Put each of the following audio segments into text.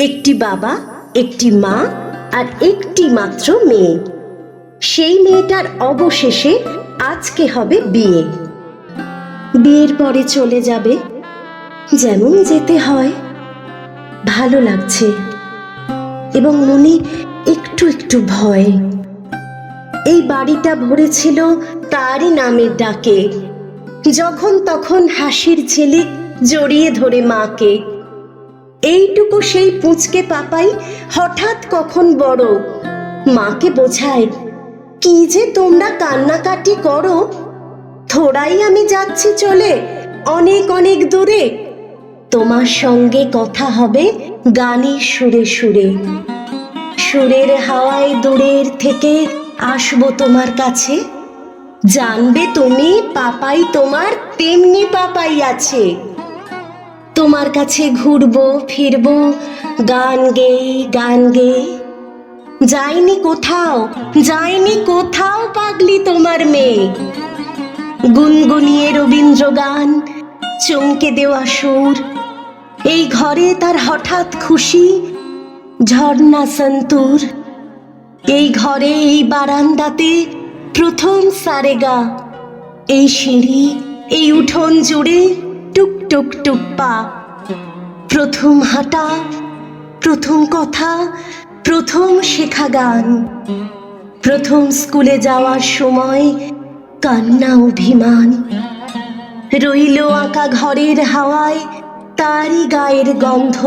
একটি বাবা, একটি মা আর একটি মাত্র মেয়ে। সেই মেয়েটার অবশেষে আজকে হবে বিয়ে। বিয়ের পরে চলে যাবে, যেমন যেতে হয়। ভালো লাগছে এবং মনে একটু একটু ভয়। এই বাড়িটা ভরেছিল তারই নামের ডাকে। যখন তখন হাসির ছেলে জড়িয়ে ধরে মাকে। এইটুকু সেই পুঁচকে পাপাই হঠাৎ কখন বড়। মাকে বোঝায়, কি যে তোমরা কান্নাকাটি করো। থোড়াই আমি যাচ্ছি চলে, অনেক অনেক দূরে। তোমার সঙ্গে কথা হবে গানের সুরে সুরে। সুরের হাওয়ায় দূরের থেকে আসব তোমার কাছে। জানবে তুমি পাপাই তোমার, তেমনি পাপাই আছে। তোমার কাছে ঘুরবো, ফিরবো, গান গেয়ে গান গেয়ে যাইনি কোথাও যাইনি কোথাও পাগলি তোমার মেয়ে। গুনগুনিয়ে রবীন্দ্র গান, চমকে দেওয়া সুর। এই ঘরে তার হঠাৎ খুশি, ঝর্ণা সন্তুর। এই ঘরে এই বারান্দাতে প্রথম সারেগা। এই সিঁড়ি, এই উঠোন জুড়ে টুক টুক টুক পা। প্রথম হাঁটা, প্রথম কথা, প্রথম শেখা গান। প্রথম স্কুলে যাওয়ার সময় কান্না অভিমান। রইল আঁকা ঘরের হাওয়ায়, তারই গায়ের গন্ধ।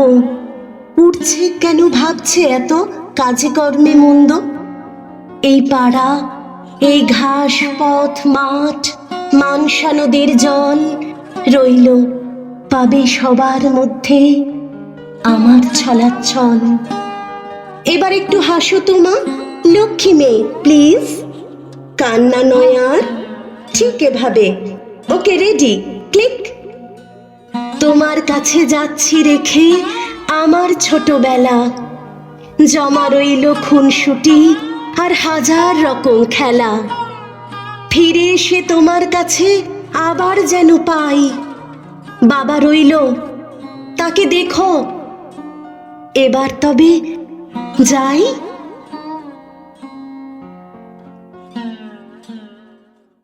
উঠছে কেন ভাবছে এত কাজে কর্মে মন্দ? এই পাড়া, এই ঘাস, পথ, মাঠ মানসা নদীর জল রইল। পাবে সবার মধ্যে আমার ছলাচ্ছল এবার একটু হাসো তোমা লক্ষ্মী মেয়ে, প্লিজ। কান্না নয় আর, ঠিক এভাবে। Okay, ready, click. তোমার কাছে যাচ্ছি রেখে আমার ছোটবেলা। জমা রইল খুনসুটি আর হাজার রকম খেলা। ফিরে এসে তোমার কাছে আবার যেন পাই। বাবা রইল তাকে দেখো। এবার তবে যাই।